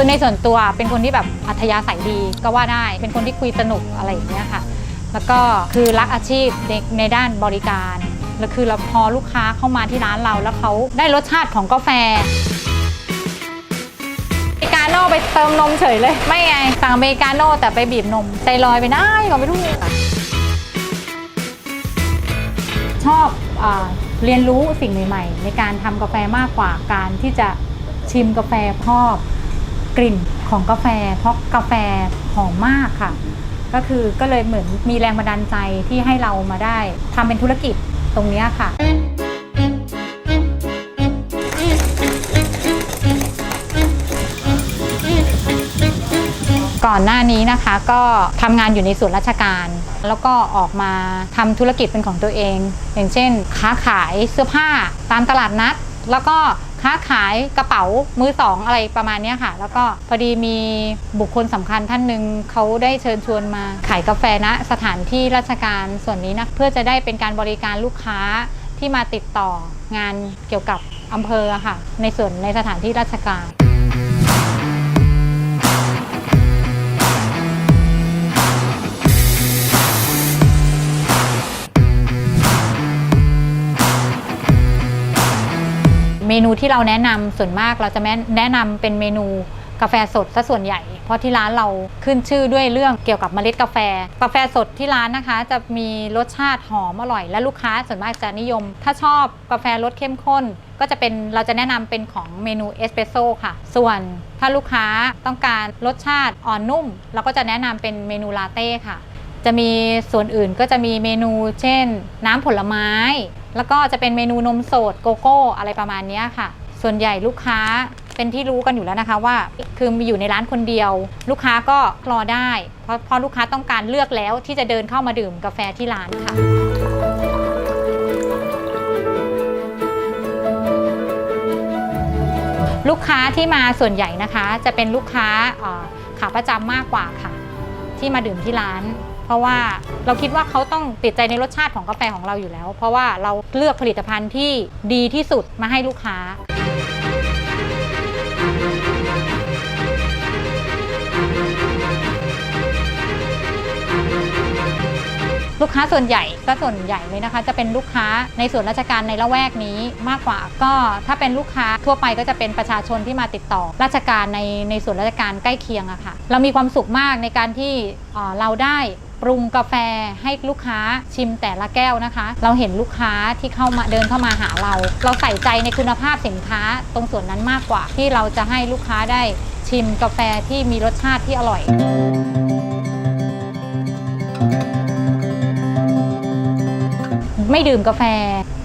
ส่วนในส่วนตัวเป็นคนที่แบบอัธยาศัยดีก็ว่าได้ เป็นคนที่คุยสนุกอะไรอย่างเงี้ยค่ะ แล้วก็คือรักอาชีพในในด้านบริการแล้วคือเราพอลูกค้าเข้ามาที่ร้านเราแล้วเขาได้รสชาติของกาแฟอเมริกาโน่ไปเติมนมเฉยเลย ไม่ไงสั่งอเมริกาโน่แต่ไปบีบนมใจลอยไปได้ก็ไม่รู้ชอบอเรียนรู้สิ่งใหม่ ๆ ในการทำกาแฟมากกว่าการที่จะชิมกาแฟชอบ กลิ่นของกาแฟ เพราะกาแฟหอมมากค่ะ ก็คือก็เลยเหมือนมีแรงบันดาลใจที่ให้เรามาได้ทำเป็นธุรกิจตรงเนี้ยค่ะ ก่อนหน้านี้นะคะก็ทำงานอยู่ในส่วนราชการ แล้วก็ออกมาทำธุรกิจเป็นของตัวเอง อย่างเช่น ค้าขายเสื้อผ้าตามตลาดนัด แล้วก็ ค้าขายกระเป๋ามือสองอะไรประมาณนี้ค่ะ แล้วก็พอดีมีบุคคลสำคัญท่านหนึ่งเขาได้เชิญชวนมาขายกาแฟณสถานที่ราชการส่วนนี้นะเพื่อจะได้เป็นการบริการลูกค้าที่มาติดต่องานเกี่ยวกับอำเภอค่ะ ในส่วนในสถานที่ราชการ นูที่เราแนะนำส่วนมากเราจะแนะแนะนำเป็นเมนูกาแฟสดซะส่วนใหญ่ เพราะที่ร้านเราขึ้นชื่อด้วยเรื่องเกี่ยวกับเมล็ดกาแฟ กาแฟสดที่ร้านนะคะ จะมีรสชาติหอมอร่อย และลูกค้าส่วนมากจะนิยม ถ้าชอบกาแฟรสเข้มข้น ก็จะเป็นเราจะแนะนำเป็นของเมนูเอสเปรสโซ่ค่ะ ส่วนถ้าลูกค้าต้องการรสชาติอ่อนนุ่ม เราก็จะแนะนำเป็นเมนูลาเต้ค่ะ จะมีส่วนอื่นก็จะมีเมนู เช่น น้ำผลไม้ แล้วก็จะเป็นเมนูนมสดโกโก้อะไรประมาณนี้ค่ะ ส่วนใหญ่ลูกค้าเป็นที่รู้กันอยู่แล้วนะคะว่าคือมีอยู่ในร้านคนเดียว ลูกค้าก็รอได้ เพราะพราะลูกค้าต้องการเลือกแล้วที่จะเดินเข้ามาดื่มกาแฟที่ร้านค่ะลูกค้าที่มาส่วนใหญ่นะคะ จะเป็นลูกค้าขาประจำมากกว่าค่ะ ที่มาดื่มที่ร้าน เพราะว่าเราคิดว่าเขาต้องติดใจในรสชาติของกาแฟของเราอยู่แล้ว เพราะว่าเราเลือกผลิตภัณฑ์ที่ดีที่สุดมาให้ลูกค้า กค้าส่วนใหญ่ก็ส่วนใหญ่เลยนะคะ จะเป็นลูกค้าในส่วนราชการในละแวกนี้มากกว่า ก็ถ้าเป็นลูกค้าทั่วไปก็จะเป็นประชาชนที่มาติดต่อ ราชการในในส่วนราชการใกล้เคียงอะค่ะเรามีความสุขมากในการที่เอ่อเราได้ปรุงกาแฟให้ลูกค้าชิมแต่ละแก้วนะคะ เราเห็นลูกค้าที่เข้ามาเดินเข้ามาหาเรา เราใส่ใจในคุณภาพสินค้าตรงส่วนนั้นมากกว่า ที่เราจะให้ลูกค้าได้ชิมกาแฟที่มีรสชาติที่อร่อย ไม่ดื่มกาแฟ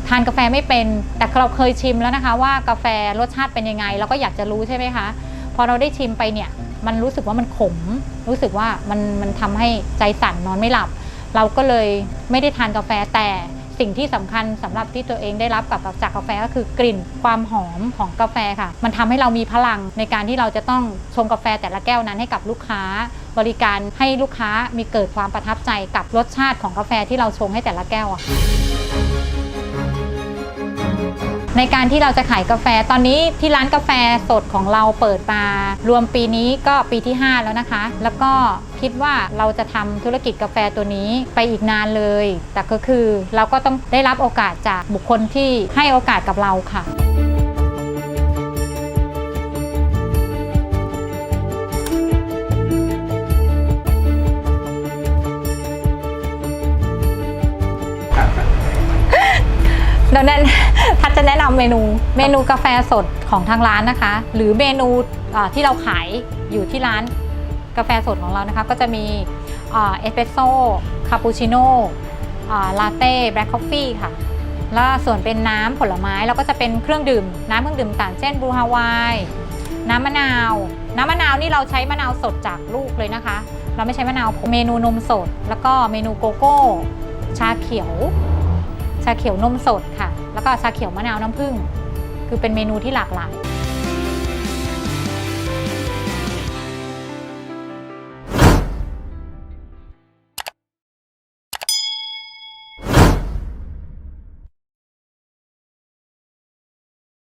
ทานกาแฟไม่เป็น แต่เราเคยชิมแล้วนะคะว่ากาแฟรสชาติเป็นยังไง เราก็อยากจะรู้ใช่ไหมคะพอเราได้ชิมไปเนี่ยมันรู้สึกว่ามันขม รู้สึกว่ามันมันทำให้ใจสั่นนอนไม่หลับ เราก็เลยไม่ได้ทานกาแฟแต่สิ่งที่สำคัญสำหรับที่ตัวเองได้รับกับจากกาแฟก็คือกลิ่นความหอมของกาแฟค่ะ มันทำให้เรามีพลังในการที่เราจะต้องชงกาแฟแต่ละแก้วนั้นให้กับลูกค้า บริการให้ลูกค้ามีเกิดความประทับใจกับรสชาติของกาแฟที่เราชงให้แต่ละแก้วอะค่ะในการที่เราจะขายกาแฟตอนนี้ที่ร้านกาแฟสดของเราเปิดมารวมปีนี้ก็ปีที่ 5 แล้วนะคะ แล้วก็คิดว่าเราจะทำธุรกิจกาแฟตัวนี้ไปอีกนานเลย แต่ก็คือเราก็ต้องได้รับโอกาสจากบุคคลที่ให้โอกาสกับเราค่ะ ดังนั้นพัดจะแนะนำเมนู เมนูกาแฟสดของทางร้านนะคะ หรือเมนูอ่าที่เราขายอยู่ที่ร้านกาแฟสดของเรานะคะ ก็จะมีเอสเปรสโซ่คาปูชิโน่ลาเต้แบล็คคอฟฟี่ค่ะ แล้วส่วนเป็นน้ำผลไม้เราก็จะเป็นเครื่องดื่ม น้ำเครื่องดื่มต่างเช่นบลูฮาวาย น้ำมะนาว น้ำมะนาวนี่เราใช้มะนาวสดจากลูกเลยนะคะ เราไม่ใช้มะนาวเมนูนมสด แล้วก็เมนูโกโก้ ชาเขียว ชาเขียวนมสดค่ะ แล้วก็ชาเขียวมะนาวน้ำผึ้งคือเป็นเมนูที่หลากหลาย